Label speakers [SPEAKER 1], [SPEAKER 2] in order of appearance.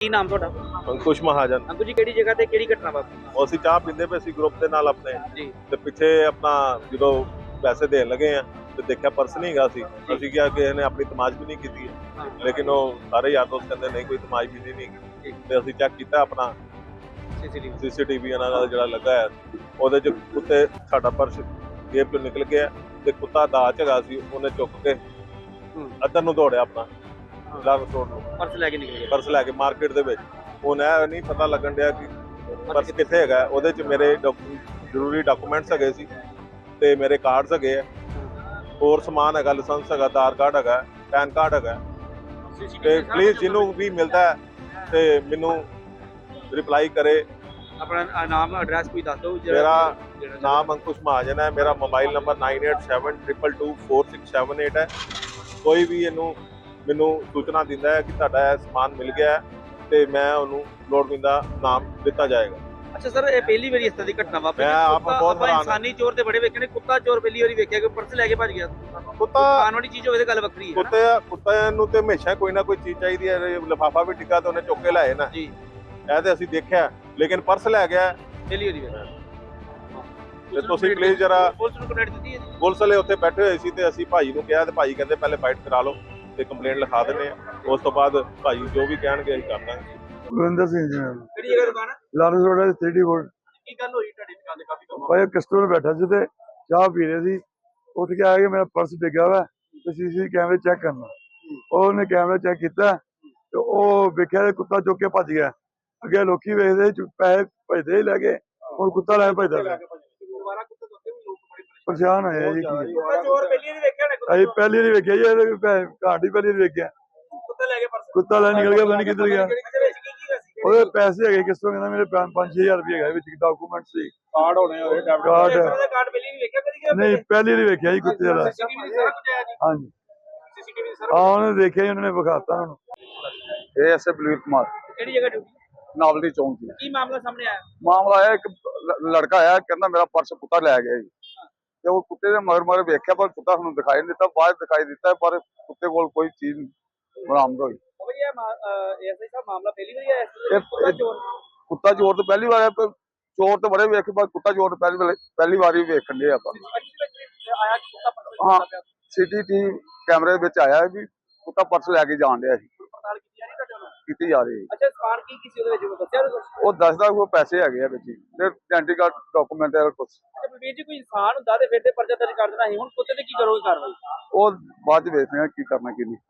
[SPEAKER 1] ਕੀ ਨਾਮ ਤੁਹਾਡਾ?
[SPEAKER 2] ਅੰਕੁਸ਼ ਮਹਾਜਨ।
[SPEAKER 1] ਅੰਕੂ ਜੀ ਕਿਹੜੀ ਜਗ੍ਹਾ ਤੇ ਕਿਹੜੀ ਘਟਨਾ ਵਾਪਰੀ?
[SPEAKER 2] ਉਹ ਅਸੀਂ ਚਾਹ ਪੀਂਦੇ ਪਏ ਸੀ ਗਰੁੱਪ ਦੇ ਨਾਲ ਆਪਣੇ।
[SPEAKER 1] ਜੀ।
[SPEAKER 2] ਤੇ ਪਿੱਛੇ ਆਪਣਾ ਜਦੋਂ ਪੈਸੇ ਦੇਣ ਲੱਗੇ ਆ ਤੇ ਦੇਖਿਆ ਪਰਸ ਨਹੀਂ ਹੈਗਾ ਸੀ। ਅਸੀਂ ਕਿਹਾ ਕਿ ਇਹਨੇ ਆਪਣੀ ਤਮਾਸ਼ ਵੀ ਨਹੀਂ ਕੀਤੀ ਹੈ। ਲੇਕਿਨ ਉਹ ਸਾਰੇ ਯਾਰ ਦੋਸਤ ਕਹਿੰਦੇ ਨਹੀਂ ਕੋਈ ਤਮਾਸ਼ ਵੀ ਨਹੀਂ ਤੇ ਅਸੀਂ ਚੈੱਕ ਕੀਤਾ ਆਪਣਾ
[SPEAKER 1] ਸੀਸੀਟੀਵੀ
[SPEAKER 2] ਸੀਸੀਟੀਵੀ ਇਹਨਾਂ ਦਾ ਜਿਹੜਾ ਲੱਗਾ ਹੈ ਉਹਦੇ ਚ ਕੁੱਤੇ ਸਾਡਾ ਪਰਸ ਜੇਬ ਚੋਂ ਨਿਕਲ ਗਿਆ ਤੇ ਕੁੱਤਾ ਦਾਚ ਹੈਗਾ ਸੀ ਉਹਨੇ ਚੁੱਕ ਕੇ। ਅੱਧਰ ਨੂੰ ਦੌੜਿਆ ਆਪਣਾ। ਲਾਗ ਰੋਡ ਨੂੰ
[SPEAKER 1] ਪਰਸ ਲੈ ਕੇ ਨਿਕਲ ਗਏ।
[SPEAKER 2] ਪਰਸ ਲੈ ਕੇ ਮਾਰਕੀਟ ਦੇ ਵਿੱਚ। ਹੁਣ ਇਹ ਨਹੀਂ ਪਤਾ ਲੱਗਣ ਡਿਆ ਕਿ ਪਰਸ ਕਿੱਥੇ ਹੈਗਾ। ਉਹਦੇ ਚ ਮੇਰੇ ਜ਼ਰੂਰੀ ਡਾਕੂਮੈਂਟਸ ਹੈਗੇ ਸੀ ਤੇ ਮੇਰੇ ਕਾਰਡਸ ਹੈਗੇ ਆ। ਹੋਰ ਸਮਾਨ ਹੈਗਾ ਲਾਇਸੈਂਸ ਹੈਗਾ ਆਧਾਰ ਕਾਰਡ ਹੈਗਾ ਪੈਨ ਕਾਰਡ ਹੈਗਾ। ਤੇ ਪਲੀਜ਼ ਜਿਹਨੂੰ ਵੀ ਮਿਲਦਾ ਤੇ ਮੈਨੂੰ ਰਿਪਲਾਈ ਕਰੇ।
[SPEAKER 1] ਆਪਣਾ ਨਾਮ ਐਡਰੈਸ ਕੋਈ ਦੱਸ ਦਿਓ
[SPEAKER 2] ਮੇਰਾ ਨਾਮ ਅੰਕੁਸ਼ ਮਹਾਜਨ ਹੈ। ਮੇਰਾ ਮੋਬਾਈਲ ਨੰਬਰ 9872224678 ਹੈ। ਕੋਈ ਵੀ ਇਹਨੂੰ ਮੈਨੂੰ ਸੂਚਨਾ ਦਿੰਦਾ ਹੈ ਕਿ ਤੁਹਾਡਾ ਇਹ ਸਮਾਨ ਮਿਲ ਗਿਆ ਹੈ ਤੇ ਮੈਂ ਉਹਨੂੰ ਲੋੜਵਿੰਦਾ ਨਾਮ ਦਿੱਤਾ ਜਾਏਗਾ।
[SPEAKER 1] ਅੱਛਾ ਸਰ ਇਹ ਪਹਿਲੀ ਵਾਰੀ ਇਸ ਤਰ੍ਹਾਂ ਦੀ ਘਟਨਾ ਵਾਪਰੀ
[SPEAKER 2] ਮੈਂ ਆਪ
[SPEAKER 1] ਕੁੱਤਾ-
[SPEAKER 2] ਬਹੁਤ
[SPEAKER 1] ਆਪਾਂ
[SPEAKER 2] ਹੈਰਾਨ ਹਾਂ।
[SPEAKER 1] ਇਨਸਾਨੀ ਚੋਰ ਤੇ ਬੜੇ ਵੇਖੇ ਨੇ ਕੁੱਤਾ ਚੋਰ ਪਹਿਲੀ ਵਾਰੀ ਵੇਖਿਆ ਕਿ ਪਰਸ ਲੈ ਕੇ ਭੱਜ ਗਿਆ।
[SPEAKER 2] ਕੁੱਤਾ
[SPEAKER 1] ਖਾਣ ਵਾਲੀ ਚੀਜ਼ ਹੋਵੇ ਤੇ ਗੱਲ ਵੱਖਰੀ ਹੈ ਨਾ।
[SPEAKER 2] ਕੁੱਤੇ ਨੂੰ ਤੇ ਹਮੇਸ਼ਾ ਕੋਈ ਨਾ ਕੋਈ ਚੀਜ਼ ਚਾਹੀਦੀ ਹੈ ਲਿਫਾਫਾ ਵੀ ਡਿੱਗਾ ਤੇ ਉਹਨੇ ਚੁੱਕ ਕੇ ਲਾਏ ਨਾ।
[SPEAKER 1] ਜੀ।
[SPEAKER 2] ਇਹ ਤੇ ਅਸੀਂ ਦੇਖਿਆ ਲੇਕਿਨ ਪਰਸ ਲੈ ਗਿਆ।
[SPEAKER 1] ਪਹਿਲੀ ਵਾਰੀ ਵੇਖਿਆ।
[SPEAKER 2] ਤੇ ਤੁਸੀਂ ਪਲੀਜ਼ ਜਰਾ
[SPEAKER 1] ਪੁਲਿਸ ਨੂੰ ਕੰਪਲੇਂਟ ਦਿੱਤੀ ਹੈ ਜੀ।
[SPEAKER 2] ਪੁਲਿਸ ਵਾਲੇ ਉੱਥੇ ਬੈਠੇ ਹੋਏ ਸੀ ਤੇ ਅਸੀਂ ਭਾਈ ਨੂੰ ਕਿਹਾ ਤੇ ਭਾਈ ਕਹਿੰਦੇ ਪਹਿਲੇ ਬਾਈਟ ਕਰਾ ਲਓ। ਤੇ ਕੰਪਲੇਂਟ ਲਿਖਾ ਦਿੰਦੇ ਆ। ਉਸ ਤੋਂ ਬਾਅਦ ਭਾਈ ਜੋ ਵੀ ਕਹਿਣਗੇ ਅਸੀਂ ਕਰ ਦਾਂਗੇ।
[SPEAKER 3] ਗੁਰਿੰਦਰ ਸਿੰਘ ਜੀ
[SPEAKER 1] ਕਿਹੜੀ ਜਗ੍ਹਾ ਦੁਕਾਨ ਹੈ
[SPEAKER 3] ਲਾਰੈਂਸ ਰੋਡ ਹੈ 3D ਵੋਲਟ
[SPEAKER 1] ਕੀ ਗੱਲ ਹੋਈ ਤੁਹਾਡੀ ਦੁਕਾਨ ਤੇ ਕਾਫੀ ਕੰਮ
[SPEAKER 3] ਭਾਈ ਕਸਟਮਰ ਬੈਠਾ ਸੀ ਤੇ ਚਾਹ ਪੀ ਰਹੇ ਸੀ। ਉੱਠ ਕੇ ਆ ਕੇ ਮੇਰਾ ਪਰਸ ਡਿੱਗਾ ਵਾ ਤੇ ਸੀਸੀ ਕੈਮਰੇ ਚੈੱਕ ਕਰਨਾ। ਉਹਨੇ ਕੈਮਰਾ ਚੈੱਕ ਕੀਤਾ ਤੇ ਉਹ ਵੇਖਿਆ ਤੇ ਕੁੱਤਾ ਚੁੱਕ ਕੇ ਭੱਜ ਗਿਆ। ਅੱਗੇ ਲੋਕੀ ਵੇਖਦੇ ਪੈਸੇ ਭਜਦੇ ਹੀ ਲੈ ਗਏ ਹੁਣ ਕੁੱਤਾ ਲੈ ਭਜਦਾ ਪਿਆ।
[SPEAKER 1] ਦੁਬਾਰਾ ਕੁੱਤੇ ਤੋਂ ਅੱਗੇ ਵੀ ਲੋਕ ਬੜੇ
[SPEAKER 3] ਪਰੇਸ਼ਾਨ ਹੋਏ ਆ ਜੀ ਕੀ
[SPEAKER 1] ਕੁੱਤਾ ਚੋਰ ਪਹਿਲੀ ਵਾਰੀ ਵੇਖਿਆ ਨਾ
[SPEAKER 3] ਅਸੀਂ ਪਹਿਲੀ ਵਾਰੀ ਵੇਖਿਆ ਜੀ ਇਹ ਘਾਟ ਹੀ ਪਹਿਲੀ ਵਾਰੀ ਵੇਖਿਆ।
[SPEAKER 1] ਕੁੱਤਾ ਲੈ ਕੇ ਪਰਸ
[SPEAKER 3] ਕੁੱਤਾ ਲੈ ਨਿਕਲ ਗਿਆ ਪਤਾ ਨਹੀਂ ਕਿੱਧਰ ਗਿਆ।
[SPEAKER 1] ਇਹਦੇ ਵਿੱਚ ਕੀ ਕੀ ਸੀ
[SPEAKER 3] ਉਹਦੇ ਪੈਸੇ ਹੈਗੇ ਕਿਸ ਤੋਂ ਕਹਿੰਦਾ ਮੇਰੇ 5-6000 ਰੁਪਏ ਹੈਗਾ ਵਿੱਚ ਡਾਕੂਮੈਂਟ ਸੀ।
[SPEAKER 2] ਕਾਰਡ ਹੋਣੇ ਉਹਦੇ
[SPEAKER 3] ਕਾਰਡ।
[SPEAKER 1] ਦਾ ਕਾਰਡ ਪਹਿਲੀ ਵਾਰੀ ਵੇਖਿਆ ਕਦੀ
[SPEAKER 3] ਨਹੀਂ ਪਹਿਲੀ ਵਾਰੀ ਵੇਖਿਆ ਜੀ ਕੁੱਤੇ ਦਾ
[SPEAKER 1] ਸੀਸੀਟੀਵੀ ਸਾਰਾ ਕੁਝ ਆਇਆ ਜੀ।
[SPEAKER 3] ਹਾਂਜੀ।
[SPEAKER 1] ਸੀਸੀਟੀਵੀ ਸਾਰਾ
[SPEAKER 3] ਆ ਉਹਨੇ ਦੇਖਿਆ ਜੀ ਉਹਨਾਂ ਨੇ ਵਿਖਾਤਾ ਉਹਨੂੰ।
[SPEAKER 4] ਇਹ ਐਸੇ ਬਲਵੀਰ ਕੁਮਾਰ।
[SPEAKER 1] ਕਿਹੜੀ ਜਗ੍ਹਾ ਡਿਊਟੀ?
[SPEAKER 4] ਨਾਵਲਟੀ ਚੌਂਕ ਦੀ
[SPEAKER 1] ਕੀ ਮਾਮਲਾ ਸਾਹਮਣੇ ਆਇਆ?
[SPEAKER 4] ਮਾਮਲਾ ਆਇਆ ਇੱਕ ਲ- ਲੜਕਾ ਆਇਆ ਕਹਿੰਦਾ ਮੇਰਾ ਪਰਸ ਕੁੱਤਾ ਲੈ ਗਿਆ ਜੀ। ਤੇ ਉਹ ਕੁੱਤੇ ਦੇ ਮਗਰ ਮਗਰ ਵੇਖਿਆ ਪਰ ਕੁੱਤਾ ਸਾਨੂੰ ਦਿਖਾਈ ਨਹੀਂ ਦਿੱਤਾ ਬਾਅਦ ਦਿਖਾਈ ਦਿੱਤਾ ਪਰ ਕੁੱਤੇ ਕੋਲ ਕੋਈ ਚੀਜ਼ ਬਰਾਮਦ ਹੋਈ।
[SPEAKER 1] ਕੁੱਤਾ ਚੋਰ?
[SPEAKER 4] ਤੋਂ ਪਹਿਲੀ ਵਾਰ ਚੋਰ ਤੋਂ ਬੜੇ ਵੇਖੇ ਪਰ ਕੁੱਤਾ ਚੋਰ ਪਹਿਲੀ ਵਾਰ ਪਹਿਲੀ ਵਾਰੀ ਵੇਖਣ ਦੇ ਆਪਾਂ। ਹਾਂ।
[SPEAKER 1] ਪਿਆ
[SPEAKER 4] ਸੀਟੀਟੀ ਕੈਮਰੇ ਵਿੱਚ ਆਇਆ ਵੀ ਕੁੱਤਾ ਪਰਸ ਲੈ ਕੇ ਜਾਣ ਡਿਆ ਸੀ
[SPEAKER 1] ਪੜਤਾਲ ਕੀਤੀ ਜਾ ਰਹੀ ਤੁਹਾਡੇ ਵੱਲੋਂ
[SPEAKER 4] ਕੀਤੀ ਜਾ ਰਹੀ ਹੈ
[SPEAKER 1] ਅੱਛਾ ਸਮਾਨ ਕੀ ਕੀ ਸੀ ਉਹਦੇ ਵਿੱਚ? ਉਹ ਦੱਸਿਆ ਉਹਦੇ ਕੁਛ?
[SPEAKER 4] ਉਹ ਦੱਸਦਾ ਉਹ ਪੈਸੇ ਹੈਗੇ ਆ ਵਿੱਚ ਹੀ ਤੇ ਆਇਡੈਂਟੀ ਕਾਰਡ ਡਾਕੂਮੈਂਟ ਹੈ ਕੁਛ।
[SPEAKER 1] ਅੱਛਾ ਬਲਵੀਰ ਜੀ ਕੋਈ ਇਨਸਾਨ ਹੁੰਦਾ ਤੇ ਫਿਰ ਤੇ ਪਰਚਾ ਦਰਜ ਕਰ ਦੇਣਾ ਸੀ। ਹੁਣ ਕੁੱਤੇ ਤੇ ਕੀ ਕਰੋਗੇ ਕਾਰਵਾਈ?
[SPEAKER 4] ਉਹ ਬਾਅਦ ਚ ਵੇਖਦੇ ਆ ਕੀ ਕਰਨਾ ਕੀ ਨਹੀਂ।